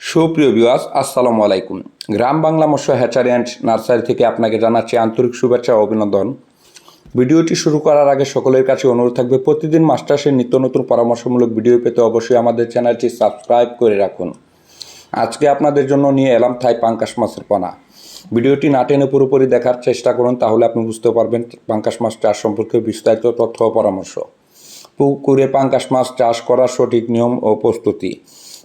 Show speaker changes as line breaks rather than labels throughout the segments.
সুপ্রিয় বিওয়াস আসসালামু আলাইকুম। গ্রাম বাংলা মৎস্য হ্যাচারি অ্যান্ড নার্সারি থেকে আপনাকে জানাচ্ছি আন্তরিক শুভেচ্ছা ও অভিনন্দন। ভিডিওটি শুরু করার আগে সকলের কাছে অনুরোধ থাকবে, প্রতিদিন মাস্টার্সের নিত্য নতুন পরামর্শমূলক ভিডিও পেতে অবশ্যই আমাদের চ্যানেলটি সাবস্ক্রাইব করে রাখুন। আজকে আপনাদের জন্য নিয়ে এলাম থাই পাঙ্কাশ মাছের পোনা। ভিডিওটি না টেনে পুরোপুরি দেখার চেষ্টা করুন, তাহলে আপনি বুঝতে পারবেন পাঙ্কাশ মাছ চাষ সম্পর্কে বিস্তারিত তথ্য ও পরামর্শ। পুকুরে পাঙ্কাশ মাছ চাষ করার সঠিক নিয়ম ও প্রস্তুতি।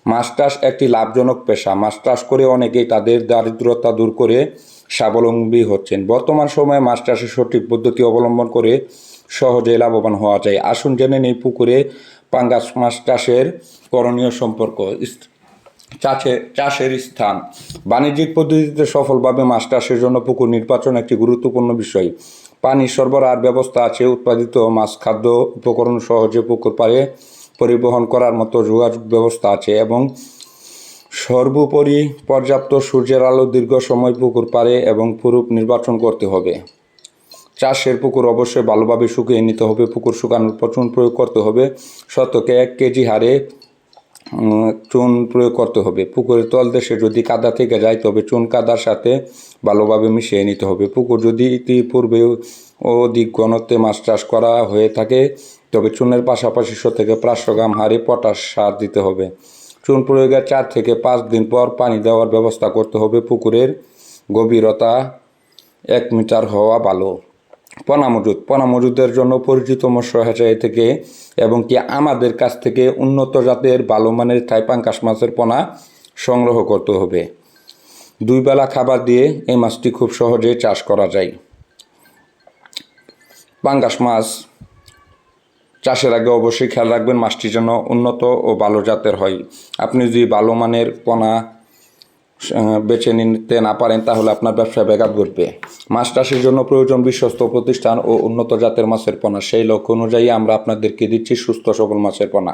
মাছ চাষ একটি লাভজনক পেশা। মাছ চাষ করে অনেকেই তাদের দারিদ্রতা দূর করে স্বাবলম্বী হচ্ছেন। বর্তমান সময়ে মাছ চাষের সঠিক পদ্ধতি অবলম্বন করে সহজে লাভবান হওয়া যায়। আসুন জেনে নেই পুকুরে পাঙ্গাস মাছ চাষের করণীয় সম্পর্ক। ইস- চাষে, চাষের স্থান। বাণিজ্যিক পদ্ধতিতে সফলভাবে মাছ চাষের জন্য পুকুর নির্বাচন একটি গুরুত্বপূর্ণ বিষয়। পানি সরবরাহ ব্যবস্থা আছে। উৎপাদিত মাছ, খাদ্য, উপকরণ সহজে পুকুর পাড়ে পরিবহন করার মতো যোগাযোগ ব্যবস্থা আছে এবং সর্বোপরি পর্যাপ্ত সূর্যের আলো দীর্ঘ সময় পুকুর পারে এবং পুরুপ নির্বাচন করতে হবে। চাষের পুকুর অবশ্যই ভালোভাবে শুকিয়ে নিতে হবে, পুকুর শুকানোর চুন প্রয়োগ করতে হবে, শতকে এক কেজি হারে চুন প্রয়োগ করতে হবে। পুকুরের তলদেশে যদি কাদা থেকে যায়, তবে চুন কাদার সাথে ভালোভাবে মিশিয়ে নিতে হবে। পুকুর যদি ইতিপূর্বে অধিক ঘনত্বে মাছ চাষ করা হয়ে থাকে তবে চুনের পাশাপাশি থেকে পাঁচশো গ্রাম হারে পটাশ সার দিতে হবে। চুন প্রয়োগের চার থেকে পাঁচ দিন পর পানি দেওয়ার ব্যবস্থা করতে হবে পুকুরের গভীরতা এক মিটার হওয়া ভালো। পোনা মজুদ। পোনা মজুদের জন্য পরিচিত মৎস্য হ্যাচারি থেকে এবং কি আমাদের কাছ থেকে উন্নত জাতের ভালো মানের থাইপাঙ্কাশ মাছের পোনা সংগ্রহ করতে হবে। দুই বেলা খাবার দিয়ে এই মাছটি খুব সহজে চাষ করা যায়। পাঙ্গাস মাছ চাষের আগে অবশ্যই খেয়াল রাখবেন, মাছটি যেন উন্নত ও ভালো জাতের হয়। আপনি যদি ভালো মানের পোনা বেছে নিতে না পারেন, তাহলে আপনার ব্যবসায় ব্যাঘাত ঘটবে। মাছ চাষের জন্য প্রয়োজন বিশ্বস্ত প্রতিষ্ঠান ও উন্নত জাতের মাছের পোনা। সেই লক্ষ্য অনুযায়ী আমরা আপনাদেরকে দিচ্ছি সুস্থ সবল মাছের পোনা।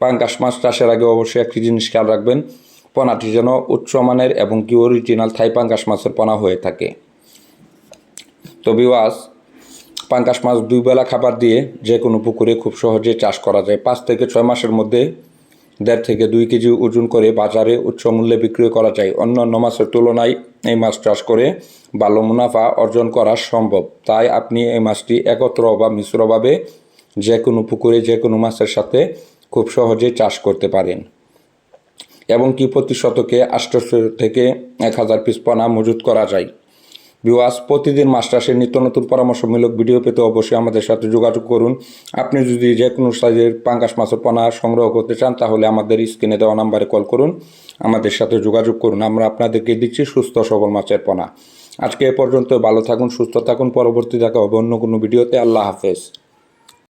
পাঙ্কাশ মাছ চাষের আগে অবশ্যই একটি জিনিস খেয়াল রাখবেন, পোনাটি যেন উচ্চমানের এবং কি অরিজিনাল থাই পাঙ্কাশ মাছের পোনা হয়ে থাকে। তো বিওয়াস পাঙ্কাশ মাছ দুই বেলা খাবার দিয়ে যে কোনো পুকুরে খুব সহজে চাষ করা যায়। পাঁচ থেকে ছয় মাসের মধ্যে দেড় থেকে দুই কেজি ওজন করে বাজারে উচ্চ মূল্যে বিক্রি করা যায়। অন্য অন্য মাছের তুলনায় এই মাছ চাষ করে ভালো মুনাফা অর্জন করা সম্ভব। তাই আপনি এই মাছটি একত্র বা মিশ্রভাবে যে কোনো পুকুরে যে কোনো মাছের সাথে খুব সহজে চাষ করতে পারেন। এবং কি প্রতি শতকে থেকে এক হাজার পিস পোনা মজুত করা যায়। বিওয়াস প্রতিদিন মাস্টার্সের নিত্য নতুন পরামর্শমূলক ভিডিও পেতে অবশ্যই আমাদের সাথে যোগাযোগ করুন। আপনি যদি যে কোনো সাইজের পাঙ্গাস, মাছের পোনা সংগ্রহ করতে চান, তাহলে আমাদের স্ক্রিনে দেওয়া নাম্বারে কল করুন। আমাদের সাথে যোগাযোগ করুন। আমরা আপনাদেরকে দিচ্ছি সুস্থ সবল মাছের পোনা। আজকে এ পর্যন্ত ভালো থাকুন, সুস্থ থাকুন। পরবর্তী দেখা হবে অন্য কোনো ভিডিওতে। আল্লাহ হাফেজ।